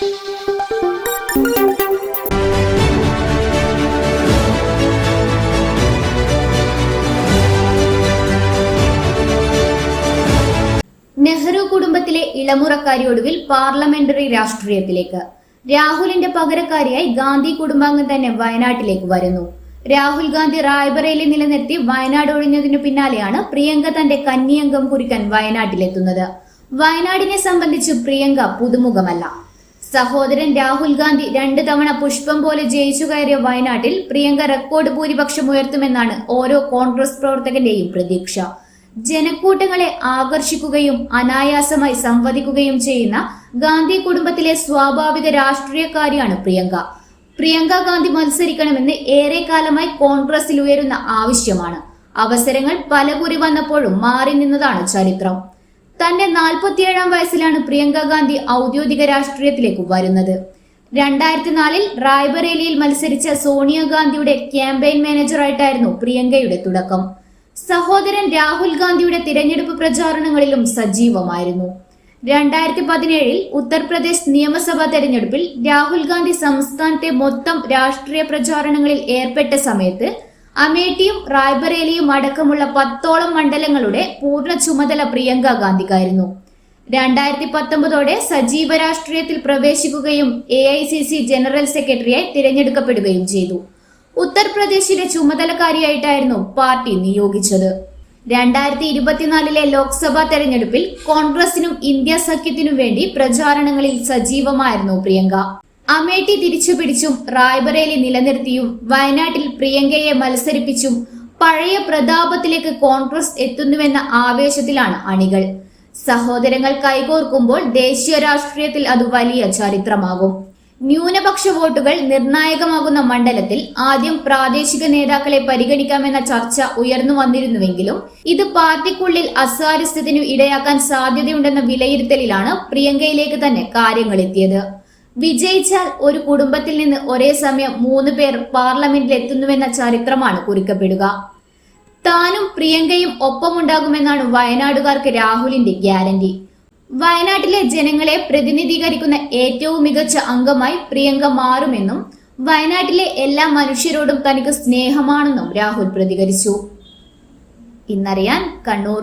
നെഹ്റു കുടുംബത്തിലെ ഇളമുറക്കാരി ഒടുവിൽ പാർലമെന്ററി രാഷ്ട്രീയത്തിലേക്ക്. രാഹുലിന്റെ പകരക്കാരിയായി ഗാന്ധി കുടുംബാംഗം തന്നെ വയനാട്ടിലേക്ക് വരുന്നു. രാഹുൽ ഗാന്ധി റായ്ബറയിലെ നിലനിർത്തി വയനാട് ഒഴിഞ്ഞതിനു പിന്നാലെയാണ് പ്രിയങ്ക തന്റെ കന്നിയംഗം കുറിക്കാൻ വയനാട്ടിലെത്തുന്നത്. വയനാടിനെ സംബന്ധിച്ച് പ്രിയങ്ക പുതുമുഖമല്ല. സഹോദരൻ രാഹുൽ ഗാന്ധി രണ്ട് തവണ പുഷ്പം പോലെ ജയിച്ചു കയറിയ വയനാട്ടിൽ പ്രിയങ്ക റെക്കോർഡ് ഭൂരിപക്ഷം ഉയർത്തുമെന്നാണ് ഓരോ കോൺഗ്രസ് പ്രവർത്തകന്റെയും പ്രതീക്ഷ. ജനക്കൂട്ടങ്ങളെ ആകർഷിക്കുകയും അനായാസമായി സംവദിക്കുകയും ചെയ്യുന്ന ഗാന്ധി കുടുംബത്തിലെ സ്വാഭാവിക രാഷ്ട്രീയക്കാരിയാണ് പ്രിയങ്ക. പ്രിയങ്ക ഗാന്ധി മത്സരിക്കണമെന്ന് ഏറെ കാലമായി കോൺഗ്രസിൽ ഉയരുന്ന ആവശ്യമാണ്. അവസരങ്ങൾ പലകുറി വന്നപ്പോഴും മാറി നിന്നതാണ് ചരിത്രം. തന്റെ നാൽപ്പത്തിയേഴാം വയസ്സിലാണ് പ്രിയങ്ക ഗാന്ധി ഔദ്യോഗിക രാഷ്ട്രീയത്തിലേക്ക് വരുന്നത്. രണ്ടായിരത്തി നാലിൽ റായ്ബറേലിയിൽ മത്സരിച്ച സോണിയാഗാന്ധിയുടെ ക്യാമ്പയിൻ മാനേജറായിട്ടായിരുന്നു പ്രിയങ്കയുടെ തുടക്കം. സഹോദരൻ രാഹുൽ ഗാന്ധിയുടെ തിരഞ്ഞെടുപ്പ് പ്രചാരണങ്ങളിലും സജീവമായിരുന്നു. രണ്ടായിരത്തി പതിനേഴിൽ ഉത്തർപ്രദേശ് നിയമസഭാ തെരഞ്ഞെടുപ്പിൽ രാഹുൽ ഗാന്ധി സംസ്ഥാനത്തെ മൊത്തം രാഷ്ട്രീയ പ്രചാരണങ്ങളിൽ ഏർപ്പെട്ട സമയത്ത് അമേഠിയും റായ്ബറേലിയും അടക്കമുള്ള പത്തോളം മണ്ഡലങ്ങളുടെ പൂർണ ചുമതല പ്രിയങ്ക ഗാന്ധിക്കായിരുന്നു. രണ്ടായിരത്തി പത്തൊമ്പതോടെ സജീവ രാഷ്ട്രീയത്തിൽ പ്രവേശിക്കുകയും A I C C general സെക്രട്ടറിയായി തിരഞ്ഞെടുക്കപ്പെടുകയും ചെയ്തു. ഉത്തർപ്രദേശിലെ ചുമതലക്കാരിയായിട്ടായിരുന്നു പാർട്ടി നിയോഗിച്ചത്. രണ്ടായിരത്തി ഇരുപത്തിനാലിലെ ലോക്സഭാ തെരഞ്ഞെടുപ്പിൽ കോൺഗ്രസിനും ഇന്ത്യ സഖ്യത്തിനും വേണ്ടി പ്രചാരണങ്ങളിൽ സജീവമായിരുന്നു പ്രിയങ്ക. അമേഠി തിരിച്ചുപിടിച്ചും റായ്ബറേലി നിലനിർത്തിയും വയനാട്ടിൽ പ്രിയങ്കയെ മത്സരിപ്പിച്ചും പഴയ പ്രതാപത്തിലേക്ക് കോൺഗ്രസ് എത്തുന്നുവെന്ന ആവേശത്തിലാണ് അണികൾ. സഹോദരങ്ങൾ കൈകോർക്കുമ്പോൾ ദേശീയ രാഷ്ട്രീയത്തിൽ അത് വലിയ ചരിത്രമാകും. ന്യൂനപക്ഷ വോട്ടുകൾ നിർണായകമാകുന്ന മണ്ഡലത്തിൽ ആദ്യം പ്രാദേശിക നേതാക്കളെ പരിഗണിക്കാമെന്ന ചർച്ച ഉയർന്നു വന്നിരുന്നുവെങ്കിലും ഇത് പാർട്ടിക്കുള്ളിൽ അസ്വാരസ്യത്തിനു ഇടയാക്കാൻ സാധ്യതയുണ്ടെന്ന വിലയിരുത്തലിലാണ് പ്രിയങ്കയിലേക്ക് തന്നെ കാര്യങ്ങൾ എത്തിയത് വിജയിച്ചാൽ ഒരു കുടുംബത്തിൽ നിന്ന് ഒരേ സമയം മൂന്ന് പേർ പാർലമെന്റിൽ എത്തുന്നുവെന്ന ചരിത്രമാണ് കുറിക്കപ്പെടുക. താനും പ്രിയങ്കയും ഒപ്പമുണ്ടാകുമെന്നാണ് വയനാടുകാർക്ക് രാഹുലിന്റെ ഗ്യാരണ്ടി. വയനാട്ടിലെ ജനങ്ങളെ പ്രതിനിധീകരിക്കുന്ന ഏറ്റവും മികച്ച അംഗമായി പ്രിയങ്ക മാറുമെന്നും വയനാട്ടിലെ എല്ലാ മനുഷ്യരോടും തനിക്ക് സ്നേഹമാണെന്നും രാഹുൽ പ്രതികരിച്ചു. ഇന്നറിയാൻ കണ്ണൂർ